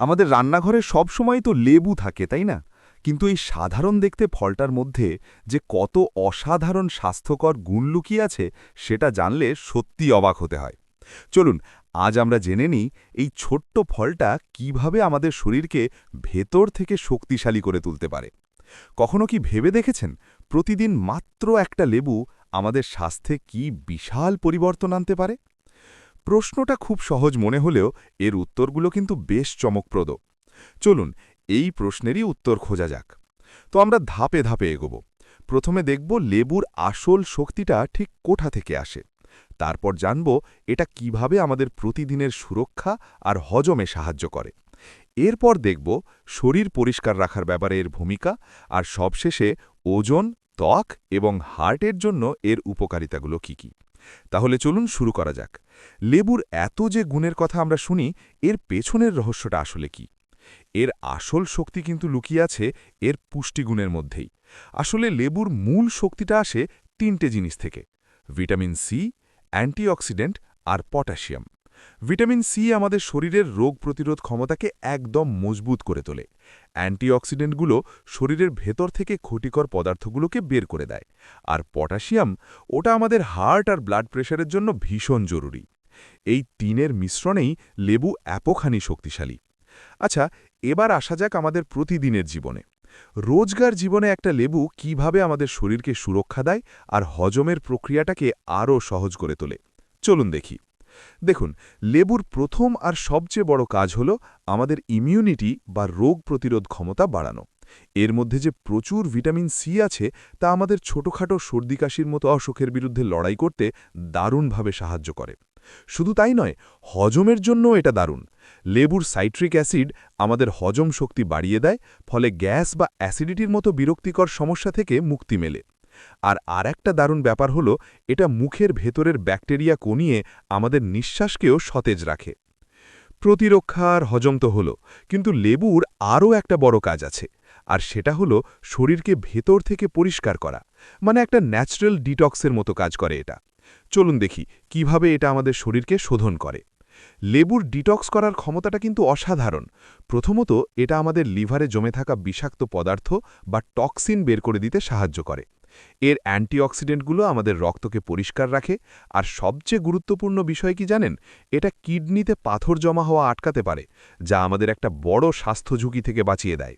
আমাদের রান্নাঘরে সব সময় তো লেবু থাকে, তাই না? কিন্তু এই সাধারণ দেখতে ফলটার মধ্যে যে কত অসাধারণ স্বাস্থ্যকর গুণ লুকিয়ে আছে, সেটা জানলে সত্যি অবাক হতে হয়। চলুন, আজ আমরা জেনে নিই এই ছোট্ট ফলটা কীভাবে আমাদের শরীরকে ভেতর থেকে শক্তিশালী করে তুলতে পারে। কখনো কি ভেবে দেখেছেন? প্রতিদিন মাত্র একটা লেবু আমাদের স্বাস্থ্যে কি বিশাল পরিবর্তন আনতে পারে? প্রশ্নটা খুব সহজ মনে হলেও এর উত্তরগুলো কিন্তু বেশ চমকপ্রদ। চলুন, এই প্রশ্নেরই উত্তর খোঁজা যাক। তো আমরা ধাপে ধাপে এগোব। প্রথমে দেখব লেবুর আসল শক্তিটা ঠিক কোঠা থেকে আসে। তারপর জানব এটা কীভাবে আমাদের প্রতিদিনের সুরক্ষা আর হজমে সাহায্য করে। এরপর দেখব শরীর পরিষ্কার রাখার ব্যাপারে এর ভূমিকা আর সবশেষে ওজন, ত্বক এবং হার্টের জন্য এর উপকারিতাগুলো কি কি। তাহলে চলুন শুরু করা যাক। লেবুর এত যে গুণের কথা আমরা শুনি, এর পেছনের রহস্যটা আসলে কি? এর আসল শক্তি কিন্তু লুকিয়ে আছে এর পুষ্টিগুণের মধ্যেই। আসলে লেবুর মূল শক্তিটা আসে তিনটে জিনিস থেকে, ভিটামিন সি, অ্যান্টিঅক্সিডেন্ট আর পটাশিয়াম। ভিটামিন সি আমাদের শরীরের রোগ প্রতিরোধ ক্ষমতাকে একদম মজবুত করে তোলে। অ্যান্টিঅক্সিডেন্টগুলো শরীরের ভেতর থেকে ক্ষতিকর পদার্থগুলোকে বের করে দেয়। আর পটাশিয়াম, ওটা আমাদের হার্ট আর ব্লাড প্রেশারের জন্য ভীষণ জরুরি। এই তিনের মিশ্রণেই লেবু এপোখানি শক্তিশালী। আচ্ছা এবার আসা যাক আমাদের প্রতিদিনের জীবনে। রোজগার জীবনে একটা লেবু কীভাবে আমাদের শরীরকে সুরক্ষা দেয় আর হজমের প্রক্রিয়াটাকে আরও সহজ করে তোলে? চলুন দেখি। দেখুন, লেবুর প্রথম আর সবচেয়ে বড় কাজ হল আমাদের ইমিউনিটি বা রোগ প্রতিরোধ ক্ষমতা বাড়ানো। এর মধ্যে যে প্রচুর ভিটামিন সি আছে, তা আমাদের ছোটখাটো সর্দি কাশির মতো অসুখের বিরুদ্ধে লড়াই করতে দারুণভাবে সাহায্য করে। শুধু তাই নয়, হজমের জন্য এটা দারুণ। লেবুর সাইট্রিক অ্যাসিড আমাদের হজম শক্তি বাড়িয়ে দেয়, ফলে গ্যাস বা অ্যাসিডিটির মতো বিরক্তিকর সমস্যা থেকে মুক্তি মেলে। আর আর একটা দারুণ ব্যাপার হলো, এটা মুখের ভেতরের ব্যাকটেরিয়া কমিয়ে আমাদের নিঃশ্বাসকেও সতেজ রাখে। প্রতিরক্ষা আর হজম তো হলো, কিন্তু লেবুর আরও একটা বড় কাজ আছে, আর সেটা হলো শরীরকে ভেতর থেকে পরিষ্কার করা মানে একটা ন্যাচারাল ডিটক্সের মতো কাজ করে এটা। চলুন দেখি, কীভাবে এটা আমাদের শরীরকে শোধন করে। লেবুর ডিটক্স করার ক্ষমতাটা কিন্তু অসাধারণ। প্রথমত, এটা আমাদের লিভারে জমে থাকা বিষাক্ত পদার্থ বা টক্সিন বের করে দিতে সাহায্য করে। এর অ্যান্টিঅক্সিডেন্টগুলো আমাদের রক্তকে পরিষ্কার রাখে, আর সবচেয়ে গুরুত্বপূর্ণ বিষয় কি জানেন? এটা কিডনিতে পাথর জমা হওয়া আটকাতে পারে, যা আমাদের একটা বড় স্বাস্থ্য ঝুঁকি থেকে বাঁচিয়ে দেয়।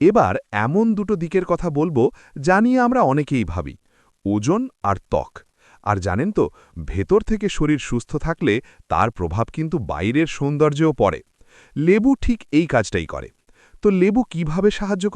এবার এমন দুটো দিকের কথা বলব যা নিয়ে আমরা অনেকেই ভাবি, ওজন আর ত্বক। আর জানেন তো, ভেতর থেকে শরীর সুস্থ থাকলে তার প্রভাব কিন্তু বাইরের সৌন্দর্যেও পড়ে। লেবু ঠিক এই কাজটাই করে। তো লেবু কীভাবে সাহায্য করে